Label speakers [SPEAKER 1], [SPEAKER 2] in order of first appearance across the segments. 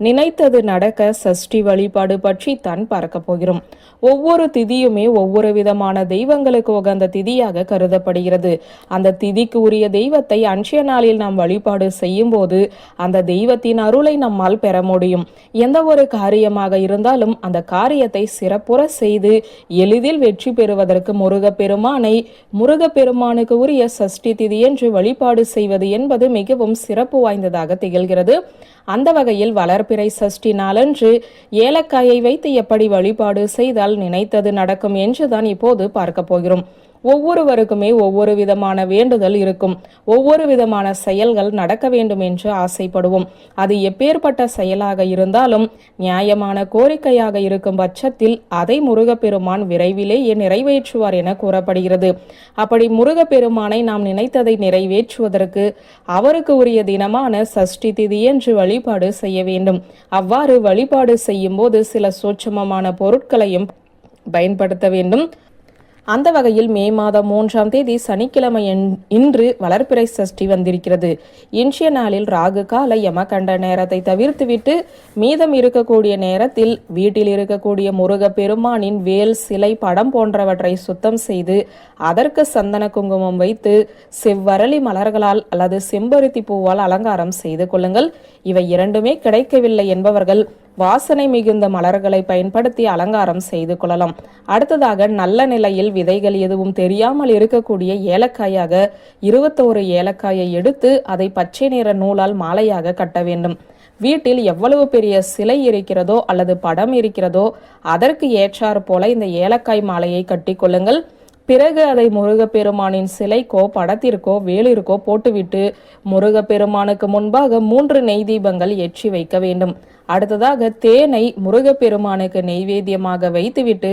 [SPEAKER 1] நினைத்தது நடக்க சஷ்டி வழிபாடு பற்றி தான் பார்க்க போகிறோம். ஒவ்வொரு திதியுமே ஒவ்வொரு விதமான தெய்வங்களுக்கு உகந்த திதியாக கருதப்படுகிறது. அந்த திதிக்கு உரிய தெய்வத்தை அன்றைய நாளில் நாம் வழிபாடு செய்யும் போது அந்த தெய்வத்தின் அருளை நம்மால் பெற முடியும். எந்த ஒரு காரியமாக இருந்தாலும் அந்த காரியத்தை சிறப்புற செய்து எளிதில் வெற்றி பெறுவதற்கு முருகப்பெருமானை முருகப்பெருமானுக்கு உரிய சஷ்டி திதி என்று வழிபாடு செய்வது என்பது மிகவும் சிறப்பு வாய்ந்ததாக திகழ்கிறது. அந்த வகையில் வளர்பிறை சஷ்டி நாளன்று ஏலக்காயை வைத்து எப்படி வழிபாடு செய்தால் நினைத்தது நடக்கும் என்றுதான் இப்போது பார்க்க போகிறோம். ஒவ்வொருவருக்குமே ஒவ்வொரு விதமான வேண்டுதல் இருக்கும். ஒவ்வொரு விதமான செயல்கள் நடக்க வேண்டும் என்று ஆசைப்படுவோம். அது எப்பேற்பட்ட செயலாக இருந்தாலும் நியாயமான கோரிக்கையாக இருக்கும் பட்சத்தில் அதை முருகப்பெருமான் விரைவிலேயே நிறைவேற்றுவார் என கூறப்படுகிறது. அப்படி முருகப்பெருமானை நாம் நினைத்ததை நிறைவேற்றுவதற்கு அவருக்கு உரிய தினமான சஷ்டி திதி என்று வழிபாடு செய்ய வேண்டும். அவ்வாறு வழிபாடு செய்யும் போது சில சூட்சமமான பொருட்களையும் பயன்படுத்த வேண்டும். அந்த வகையில் மே மாதம் மூன்றாம் தேதி சனிக்கிழமை என்- இன்று வளர்ப்பிறை சஷ்டி வந்திருக்கிறது. இன்றைய நாளில் ராகு கால யமகண்ட நேரத்தை தவிர்த்துவிட்டு மீதம் இருக்கக்கூடிய நேரத்தில் வீட்டில் இருக்கக்கூடிய முருக பெருமானின் வேல் சிலை படம் போன்றவற்றை சுத்தம் செய்து அதற்கு சந்தன குங்குமம் வைத்து செவ்வரளி மலர்களால் அல்லது செம்பருத்தி பூவால் அலங்காரம் செய்து கொள்ளுங்கள். இவை இரண்டுமே கிடைக்கவில்லை என்பவர்கள் வாசனை மிகுந்த மலர்களை பயன்படுத்தி அலங்காரம் செய்து கொள்ளலாம். அடுத்ததாக நல்ல நிலையில் விதைகள் எதுவும் தெரியாமல் இருக்கக்கூடிய ஏலக்காயாக இருபத்தோரு ஏலக்காயை எடுத்து அதை பச்சை நிற நூலால் மாலையாக கட்ட வேண்டும். வீட்டில் எவ்வளவு பெரிய சிலை இருக்கிறதோ அல்லது படம் இருக்கிறதோ அதற்கு ஏற்றாற் போல இந்த ஏலக்காய் மாலையை கட்டிக்கொள்ளுங்கள் பிறகு அதை முருகப்பெருமானின் சிலைக்கோ படத்திற்கோ வேலிற்கோ போட்டுவிட்டு முருகப்பெருமானுக்கு முன்பாக மூன்று நெய் தீபங்கள் ஏற்றி வைக்க வேண்டும். அடுத்ததாக தேனை முருகப்பெருமானுக்கு நெய்வேத்தியமாக வைத்துவிட்டு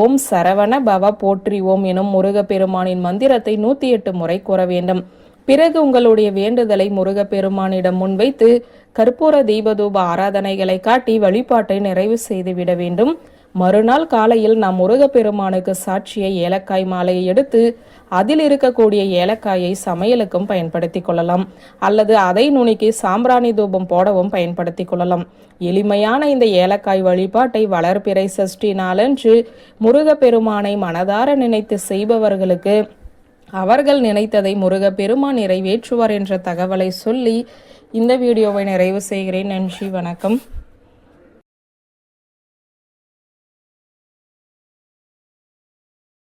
[SPEAKER 1] ஓம் சரவண பவ போற்றி ஓம் எனும் முருகப்பெருமானின் மந்திரத்தை நூத்தி எட்டு முறை கூற வேண்டும். பிறகு உங்களுடைய வேண்டுதலை முருகப்பெருமானிடம் முன்வைத்து கற்பூர தீபதூப ஆராதனைகளை காட்டி வழிபாட்டை நிறைவு செய்துவிட வேண்டும். மறுநாள் காலையில் நாம் முருகப்பெருமானுக்கு சாட்சிய ஏலக்காய் மாலையை எடுத்து அதில் இருக்கக்கூடிய ஏலக்காயை சமையலுக்கும் பயன்படுத்திக் கொள்ளலாம். அல்லது அதை நுணுக்கி சாம்பிராணி தூபம் போடவும் பயன்படுத்திக் கொள்ளலாம். எளிமையான இந்த ஏலக்காய் வழிபாட்டை வளர்பிறை சஷ்டி நாளன்று முருகப்பெருமானை மனதார நினைத்து செய்பவர்களுக்கு அவர்கள் நினைத்ததை முருகப்பெருமான் நிறைவேற்றுவார் என்ற தகவலை சொல்லி இந்த வீடியோவை நிறைவு செய்கிறேன். நன்றி வணக்கம்.